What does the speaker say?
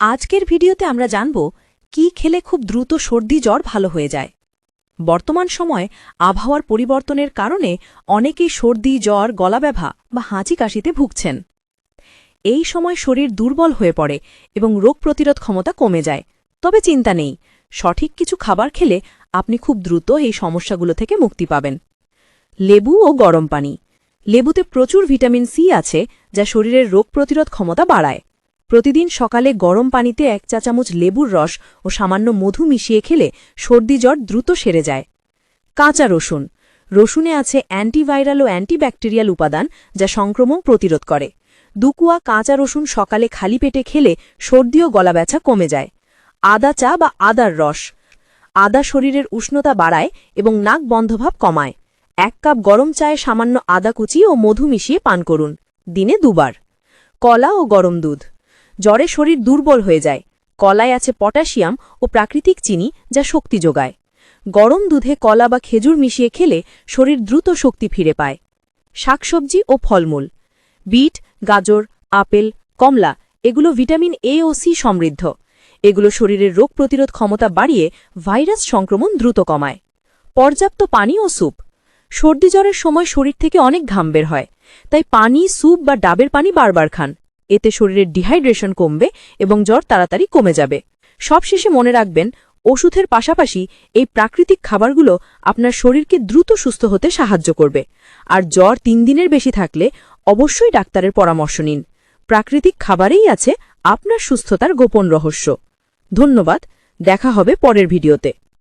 আজকের ভিডিওতে আমরা জানব কি খেলে খুব দ্রুত সর্দি জ্বর ভালো হয়ে যায়। বর্তমান সময় আবহাওয়ার পরিবর্তনের কারণে অনেকেই সর্দি, জ্বর, গলাব্যথা বা হাঁচি কাশিতে ভুগছেন। এই সময় শরীর দুর্বল হয়ে পড়ে এবং রোগ প্রতিরোধ ক্ষমতা কমে যায়। তবে চিন্তা নেই, সঠিক কিছু খাবার খেলে আপনি খুব দ্রুত এই সমস্যাগুলো থেকে মুক্তি পাবেন। লেবু ও গরম পানি। লেবুতে প্রচুর ভিটামিন সি আছে যা শরীরের রোগ প্রতিরোধ ক্ষমতা বাড়ায়। প্রতিদিন সকালে গরম পানিতে এক চা চামচ লেবুর রস ও সামান্য মধু মিশিয়ে খেলে সর্দি জ্বর দ্রুত সেরে যায়। কাঁচা রসুন। রসুনে আছে অ্যান্টিভাইরাল ও অ্যান্টিব্যাকটেরিয়াল উপাদান যা সংক্রমণ প্রতিরোধ করে। দুকুয়া কাঁচা রসুন সকালে খালি পেটে খেলে সর্দি ও গলাব্যথা কমে যায়। আদা চা বা আদার রস। আদা শরীরের উষ্ণতা বাড়ায় এবং নাক বন্ধভাব কমায়। এক কাপ গরম চায়ে সামান্য আদা কুচি ও মধু মিশিয়ে পান করুন। দিনে দুবার। কলা ও গরম দুধ। জ্বরে শরীর দুর্বল হয়ে যায়। কলায় আছে পটাশিয়াম ও প্রাকৃতিক চিনি যা শক্তি যোগায়। গরম দুধে কলা বা খেজুর মিশিয়ে খেলে শরীর দ্রুত শক্তি ফিরে পায়। শাকসবজি ও ফলমূল। বিট, গাজর, আপেল, কমলা এগুলো ভিটামিন এ ও সি সমৃদ্ধ। এগুলো শরীরের রোগ প্রতিরোধ ক্ষমতা বাড়িয়ে ভাইরাস সংক্রমণ দ্রুত কমায়। পর্যাপ্ত পানি ও স্যুপ। সর্দি জ্বরের সময় শরীর থেকে অনেক ঘাম বের হয়। তাই পানি, স্যুপ বা ডাবের পানি বারবার খান। এতে শরীরের ডিহাইড্রেশন কমবে এবং জ্বর তাড়াতাড়ি কমে যাবে। সবশেষে মনে রাখবেন, ওষুধের পাশাপাশি এই প্রাকৃতিক খাবারগুলো আপনার শরীরকে দ্রুত সুস্থ হতে সাহায্য করবে। আর জ্বর তিন দিনের বেশি থাকলে অবশ্যই ডাক্তারের পরামর্শ নিন। প্রাকৃতিক খাবারেই আছে আপনার সুস্থতার গোপন রহস্য। ধন্যবাদ, দেখা হবে পরের ভিডিওতে।